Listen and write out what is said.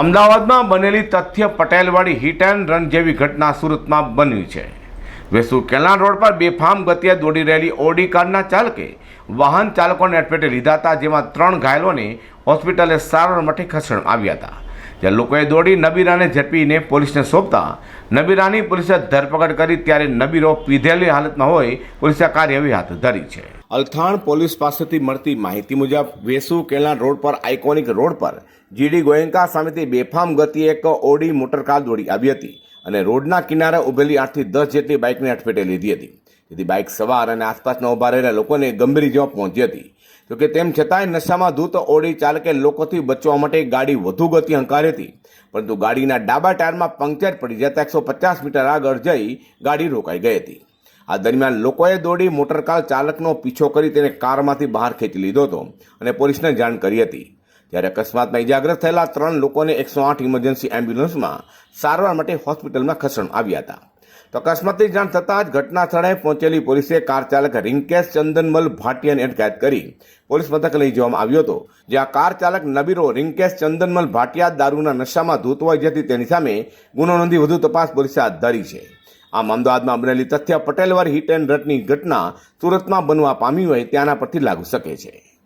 અમદાવાદમાં બનેલી તથ્ય પટેલવાળી હિટ એન્ડ રન જેવી ઘટના સુરતમાં બની છે. વેસુ કેલાણ રોડ પર બેફામ ગતિએ દોડી રહેલી ઓડી કારના ચાલકે વાહન ચાલકોને અટપેટે લીધા હતા, જેમાં ત્રણ ઘાયલોને હોસ્પિટલે સારવાર માટે ખસેડવામાં આવ્યા હતા. જ્યાં લોકોએ દોડી નબીરાને ઝડપીને પોલીસને સોંપતા નબીરાની પોલીસે ધરપકડ કરી, ત્યારે નબીરો પીધેલી હાલતમાં હોય, પોલીસે કાર્યવાહી હાથ ધરી છે. અલથાણ પોલીસ પાસેથી મળતી માહિતી મુજબ વેસુ કેલાન રોડ પર, આઇકોનિક રોડ પર જીડી ગોયંકા સામેથી બેફામ ગતિએ એક ઓડી મોટરકાર દોડી આવી હતી અને રોડના કિનારે ઉભેલી આઠથી દસ જેટલી બાઇકને અટફેટે લીધી હતી. જેથી બાઇક સવાર અને આસપાસના ઊભા રહેલા લોકોને ગંભીર ઇજાઓ પહોંચી હતી. જોકે તેમ છતાંય નશામાં ધૂત ઓડી ચાલકે લોકોથી બચવા માટે ગાડી વધુ ગતિ હંકારી હતી. પરંતુ ગાડીના ડાબા ટાયરમાં પંક્ચર પડી જતા એકસો પચાસ મીટર આગળ જઈ ગાડી રોકાઈ ગઈ હતી. આ દરમિયાન લોકોએ દોડી મોટરકાર ચાલકનો પીછો કરી તેને કારમાંથી બહાર ખેંચી લીધો હતો અને પોલીસને જાણ કરી હતી. ત્યારે અકસ્માતમાં ઇજાગ્રસ્ત થયેલા ત્રણ લોકોને એકસો આઠ ઇમરજન્સી એમ્બ્યુલન્સમાં સારવાર માટે હોસ્પિટલમાં ખસેડવામાં આવ્યા હતા. તો અકસ્માતની જાણ થતાં જ ઘટના સ્થળે પહોંચેલી પોલીસે કાર ચાલક રિંકેશ ચંદનમલ ભાટિયાને અટકાયત કરી પોલીસ મથકે લઈ જવામાં આવ્યો હતો. જ્યાં કાર ચાલક નબીરો રિંકેશ ચંદનમલ ભાટિયા દારૂના નશામાં ધૂત હોય જેથી તેની સામે ગુનો નોંધી વધુ તપાસ પોલીસે હાથ ધરી છે. આમ અમદાવાદમાં બનેલી તથ્ય પટેલવાર હિટ એન્ડ રટની ઘટના સુરતમાં બનવા પામી હોય ત્યાંના પરથી લાગુ શકે છે.